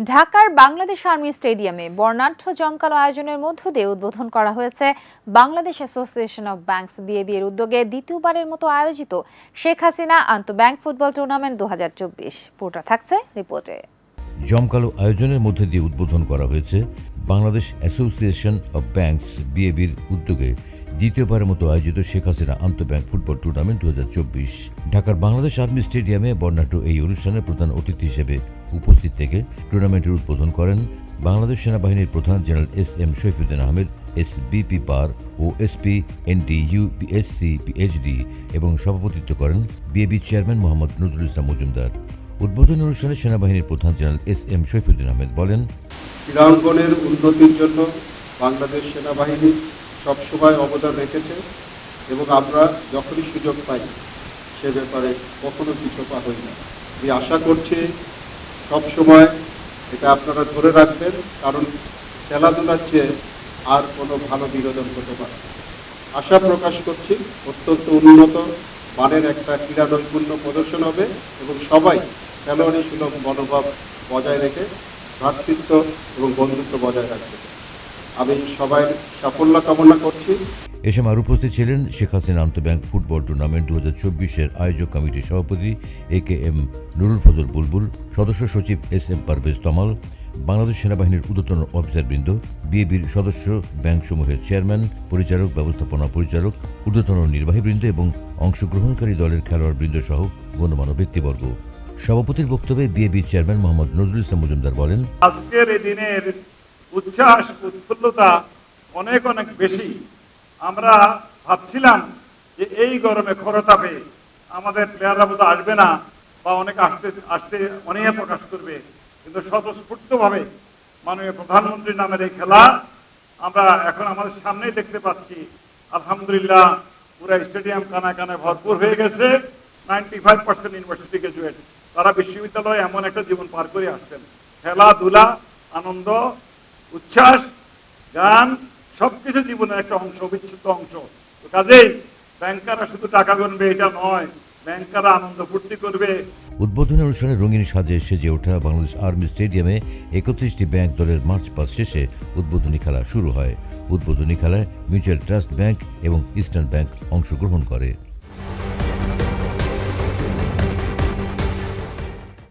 ঢাকার বাংলাদেশ আর্মি স্টেডিয়ামে বর্ণাঢ্য জমকালো আয়োজনের মধ্য দিয়ে উদ্বোধন করা হয়েছে Bangladesh association of banks BAB এর উদ্যোগে দ্বিতীয়বারের মতো আয়োজিত শেখ হাসিনা আন্তঃব্যাংক ফুটবল টুর্নামেন্ট দু হাজার চব্বিশ। পুরোটা থাকছে রিপোর্টে। জমকালো আয়োজনের মধ্যে দিয়ে উদ্বোধন করা হয়েছে বাংলাদেশ অ্যাসোসিয়েশন অব ব্যাংকস বিএবির উদ্যোগে দ্বিতীয়বারের মতো আয়োজিত শেখ হাসিনা আন্তঃব্যাংক ফুটবল টুর্নামেন্ট দু হাজার চব্বিশ। ঢাকার বাংলাদেশ আর্মি স্টেডিয়ামে বর্ণাঢ্য এই অনুষ্ঠানে প্রধান অতিথি হিসেবে উপস্থিত থেকে টুর্নামেন্টের উদ্বোধন করেন বাংলাদেশ সেনাবাহিনীর প্রধান general S M Saifuddin Ahmed, S BP bar O S SP ND UPSC PhD এবং সভাপতিত্ব করেন বিএবি চেয়ারম্যান মোহাম্মদ নজরুল ইসলাম মজুমদার। উদ্বোধনী অনুষ্ঠানে সেনাবাহিনীর প্রধান general S M Saifuddin Ahmed বলেন, ক্রীড়াঙ্গনের উন্নতির জন্য বাংলাদেশ সেনাবাহিনী সবসময় অবদান রেখেছে এবং আমরা যখনই সুযোগ পাই সে ব্যাপারে কখনো কিছু পা হই না। আমি আশা করছি সবসময় এটা আপনারা ধরে রাখবেন, কারণ খেলাধুলার চেয়ে আর কোনো ভালো বিনোদন হতে পারে আশা প্রকাশ করছি অত্যন্ত উন্নত মানের একটা ক্রীড়া নৈপুণ্য প্রদর্শন হবে এবং সবাই খেলোয়াড়ি সুলভ মনোভাব বজায় রেখে ভ্রাতৃত্ব এবং বন্ধুত্ব বজায় রাখবে। আমি সবাই সাফল্য কামনা করছি। এ সময় আরও উপস্থিত ছিলেন শেখ হাসিনা আন্তঃব্যাংক ফুটবল টুর্নামেন্ট দু হাজার চব্বিশের আয়োজক কমিটির সভাপতি A K M Nurul Fazal Bulbul সদস্য সচিব এস এম পারভেজ তমাল বাংলাদেশ সেনাবাহিনীর ঊর্ধ্বতন অফিসারবৃন্দ বিএবির সদস্য ব্যাংকসমূহের চেয়ারম্যান পরিচালক ব্যবস্থাপনা পরিচালক ঊর্ধ্বতন নির্বাহীবৃন্দ এবং অংশগ্রহণকারী দলের খেলোয়াড়বৃন্দ সহ গণ্যমান্য ব্যক্তিবর্গ। সভাপতির বক্তব্যে বিএবির চেয়ারম্যান মোহাম্মদ নজরুল ইসলাম মজুমদার বলেন আজকের এই দিনের উচ্ছ্বাস, উৎফুল্লতা অনেক অনেক বেশি। আমরা ভাবছিলাম যে এই গরমে খরতাপে আমাদের প্লেয়াররা বোধ আসবে না বা অনেক আসতে আসতে অনীহা প্রকাশ করবে। কিন্তু স্বতঃস্ফূর্তভাবে মাননীয় প্রধানমন্ত্রীর নামের এই খেলা আমরা এখন আমাদের সামনেই দেখতে পাচ্ছি। আলহামদুলিল্লাহ, পুরো স্টেডিয়াম কানা কানায় ভরপুর হয়ে গেছে। Ninety five percent university graduate তারা বিশ্ববিদ্যালয়ে এমন একটা জীবন পার করে আসছেন। খেলাধুলা, আনন্দ উচ্ছ্বাস গান সবকিছু জীবনের একটা অংশ অবিচ্ছেদ্য অংশ। কাজেই ব্যাংকাররা শুধু টাকা গুনবে এটা নয়। ব্যাংকাররা আনন্দ ফুর্তি করবে। উদ্বোধনী অনুষ্ঠানে রঙিন সাজে সেজে ওঠা বাংলাদেশ আর্মি স্টেডিয়ামে একত্রিশটি ব্যাংক দলের মার্চ পাস শেষে উদ্বোধনী খেলা শুরু হয়। উদ্বোধনী খেলায় মিউচুয়াল ট্রাস্ট ব্যাংক এবং ইস্টার্ন ব্যাংক অংশগ্রহণ করে।